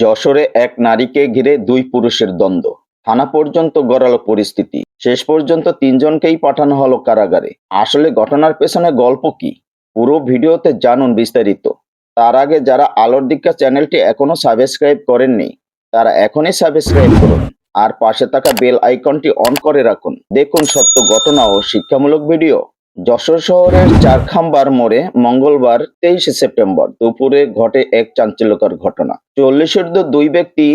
যশোরে এক নারীকে ঘিরে দুই পুরুষের দ্বন্দ্ব। থানা পর্যন্ত গড়ালো পরিস্থিতি। শেষ পর্যন্ত তিনজনকেই পাঠানো হলো কারাগারে। আসলে ঘটনার পেছনে গল্প কি? পুরো ভিডিওতে জানুন বিস্তারিত। তার আগে যারা আলোর দিকা চ্যানেলটি এখনও সাবস্ক্রাইব করেননি, তারা এখনই সাবস্ক্রাইব করুন আর পাশে থাকা বেল আইকনটি অন করে রাখুন। দেখুন সত্য ঘটনা ও শিক্ষামূলক ভিডিও। যশোর শহরের চারখাম্বার মোড়ে মঙ্গলবার তেইশে সেপ্টেম্বর দুপুরে ঘটে এক চাঞ্চল্যকর ঘটনা। চল্লিশের দুই ব্যক্তি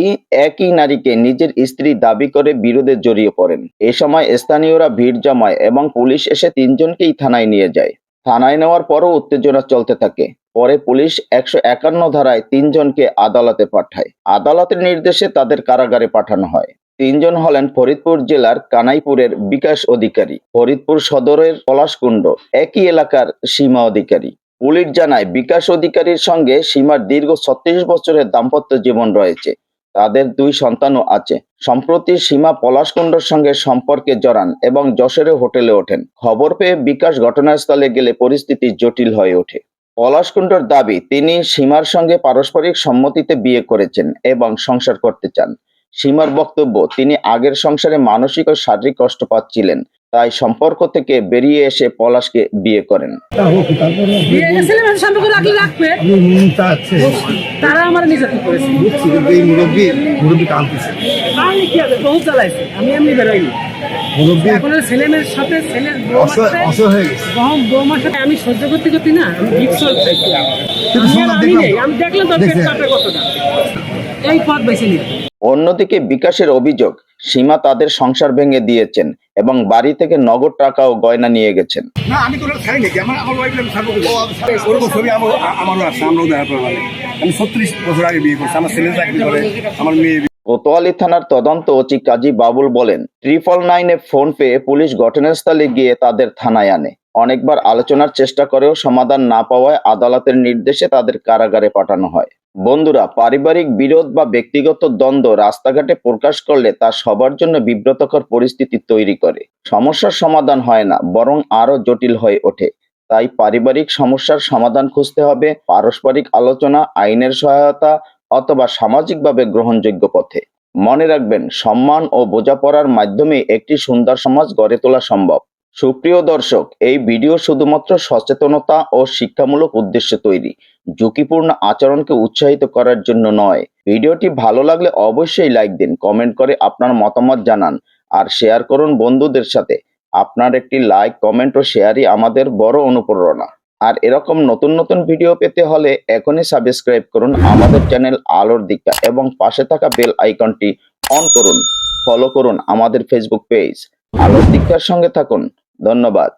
একই নারীকে নিজের স্ত্রী দাবি করে বিরোধে জড়িয়ে পড়েন। এ সময় স্থানীয়রা ভিড় জমায় এবং পুলিশ এসে তিনজনকেই থানায় নিয়ে যায়। থানায় নেওয়ার পরও উত্তেজনা চলতে থাকে। পরে পুলিশ একশো একান্ন ধারায় তিনজনকে আদালতে পাঠায়। আদালতের নির্দেশে তাদের কারাগারে পাঠানো হয়। তিনজন হলেন ফরিদপুর জেলার কানাইপুরের বিকাশ অধিকারী। ফরিদপুর সদরের পলাশকুণ্ড, একই এলাকার সীমা অধিকারী। পুলিশ জানায়, বিকাশ অধিকারীর সঙ্গে সীমার দীর্ঘ ছত্রিশ বছরের দাম্পত্য জীবন রয়েছে। তাদের দুই সন্তানও আছে। সম্প্রতি সীমা পলাশকুণ্ডর সঙ্গে সম্পর্কে জড়ান এবং যশোরে হোটেলে ওঠেন। খবর পেয়ে বিকাশ ঘটনাস্থলে গেলে পরিস্থিতি জটিল হয়ে ওঠে। পলাশকুণ্ডর দাবি, তিনি সীমার সঙ্গে পারস্পরিক সম্মতিতে বিয়ে করেছেন এবং সংসার করতে চান। সীমার বক্তব্য তিনি আগের সংসারে মানসিক ও শারীরিক কষ্ট পাচ্ছিলেন তাই সম্পর্ক থেকে বেরিয়ে এসে পলাশকে বিয়ে করেন। তারা আমার নির্যাতন করেছে। আমি এমনি বেরোইনি ছেলেমেয়ের সাথে ছেলের বৌমার সাথে আমি সহ্য করতে করতে না আমি দেখলাম। এই পথ বেছে অন্যদিকে বিকাশের অভিযোগ সীমা তাদের সংসার ভেঙে দিয়েছেন এবং বাড়ি থেকে নগদ টাকা ও গয়না নিয়ে গেছেন। না আমি তো ছাড়ি নাকি আমার আমার ওয়াইফ আমি ছাড়বো ওরকম ছবি আমার আমারও আছে আমরাও দেখা করব আমি ছত্রিশ বছর আগে বিয়ে করছি আমার ছেলে চাকরি করে আমার মেয়ে কোতোয়ালি থানার তদন্ত ওসি কাজী বাবুল বলেন ট্রিপল নাইনে ফোন পেয়ে পুলিশ ঘটনাস্থলে গিয়ে তাদের থানায় আনে। অনেকবার আলোচনার চেষ্টা করেও সমাধান না পাওয়ায় আদালতের নির্দেশে তাদের কারাগারে পাঠানো হয়। বন্ধুরা, পারিবারিক বিরোধ বা ব্যক্তিগত দ্বন্দ্ব রাস্তাঘাটে প্রকাশ করলে তা সবার জন্য বিব্রতকর পরিস্থিতি তৈরি করে। সমস্যার সমাধান হয় না, বরং আরও জটিল হয়ে ওঠে। তাই পারিবারিক সমস্যার সমাধান খুঁজতে হবে পারস্পরিক আলোচনা, আইনের সহায়তা অথবা সামাজিকভাবে গ্রহণযোগ্য পথে। মনে রাখবেন, সম্মান ও বোঝাপড়ার মাধ্যমে একটি সুন্দর সমাজ গড়ে তোলা সম্ভব। সুপ্রিয় দর্শক, এই ভিডিও শুধুমাত্র সচেতনতা ও শিক্ষামূলক উদ্দেশ্যে তৈরি, ঝুঁকিপূর্ণ আচরণকে উৎসাহিত করার জন্য নয়। ভিডিওটি ভালো লাগলে অবশ্যই লাইক দিন, কমেন্ট করে আপনার মতামত জানান আর শেয়ার করুন বন্ধুদের সাথে। আপনার একটি লাইক, কমেন্ট ও শেয়ারই আমাদের বড় অনুপ্রেরণা। আর এরকম নতুন নতুন ভিডিও পেতে হলে এখনই সাবস্ক্রাইব করুন আমাদের চ্যানেল আলোর দিকা এবং পাশে থাকা বেল আইকনটি অন করুন। ফলো করুন আমাদের ফেসবুক পেজ আলোর দিকার সঙ্গে থাকুন। ধন্যবাদ।